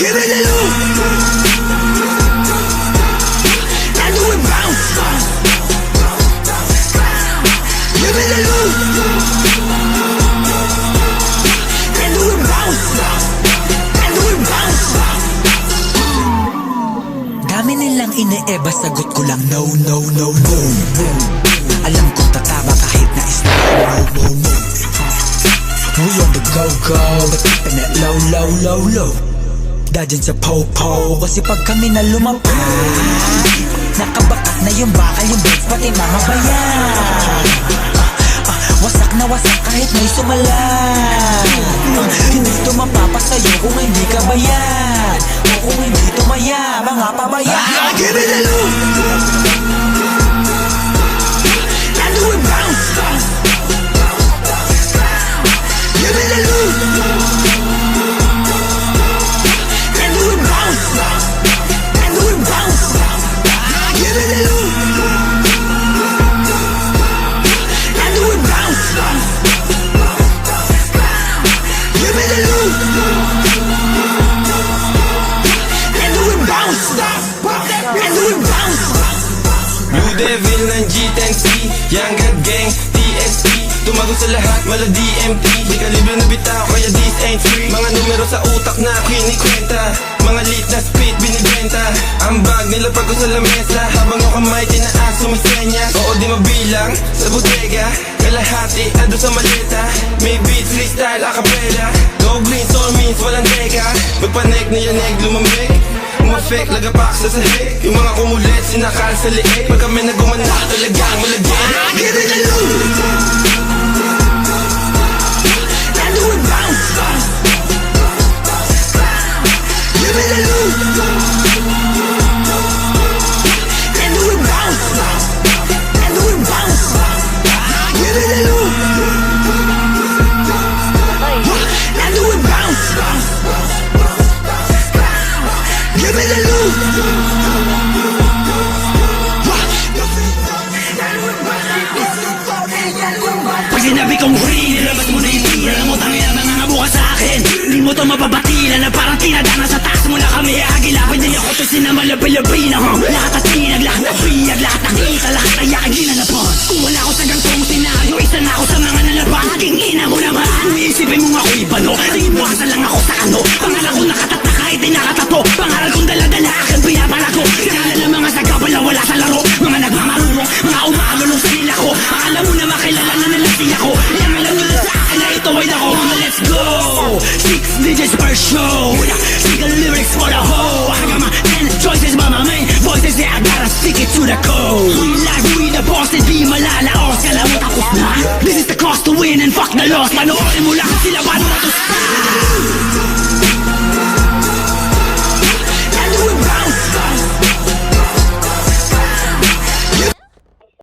Give me the loot. And do it bounce. Give me the loot. And do it bounce. And do it bounce. Dami nilang ine-eba, sagot ko lang no, no, no, no Alam ko tatama kahit na isla No, no, no We on the go, go But keeping it low, low, low, low Dadyan sa po-po. Kasi pag kami na lumapag Nakabakat na yung bakal, yung beds, pati mga bayan Ah, Wasak na wasak kahit may sumala Ah, Hindi ito mapapasayo kung hindi ka bayan. O kung hindi tumaya, mga pabayan. Give me the loot. Devil ng G10C Young God Gang, TSP Tumago sa lahat, mala DMT Di ka na bitaw, kaya this ain't free Mga numero sa utak na kinikwenta Mga lit na spit, Ang bag nila pag sa lamesa Habang yung kamay, tinaas, sumisenyas Oo di mabilang, sa bodega Kalahati, ando sa maleta May beat, freestyle, acapella. Go green, soul means, walang teka. Magpanek na yan, egg, lumambig Umafek, lagapak sa sahig. Yung mga kumulit, sinakal sa liig Pag kami nagumana, talagang Pag sinabi kong free, nilabas mo na yung tira Alam mo tangin ang nangangabuka sa akin. Hindi mo to mapabatila na parang tinadana sa taas mo na kami agila Pwede niyo ko to sinamalabi-labi na huh? Lahat at tinag, lahat na biyag, lahat na kita, lahat na yakin ginalapon Kung wala ako sa gantong senaryo, isa na ako sa mga nalaban. Aking ina mo naman, iisipin mo nga ako ibano Tingin mo asa lang ako sa ano. Pangalan ko nakatata kahit nakatato Pangalan kong daladala go. Six digits per show. Single lyrics for the whole. I got my ten choices but my main voices Yeah, I gotta stick it to the code. We like we the bosses Di malalaos Kala mo tapos na This is the cost to win and fuck the loss. Panoorin mo lang sila to stop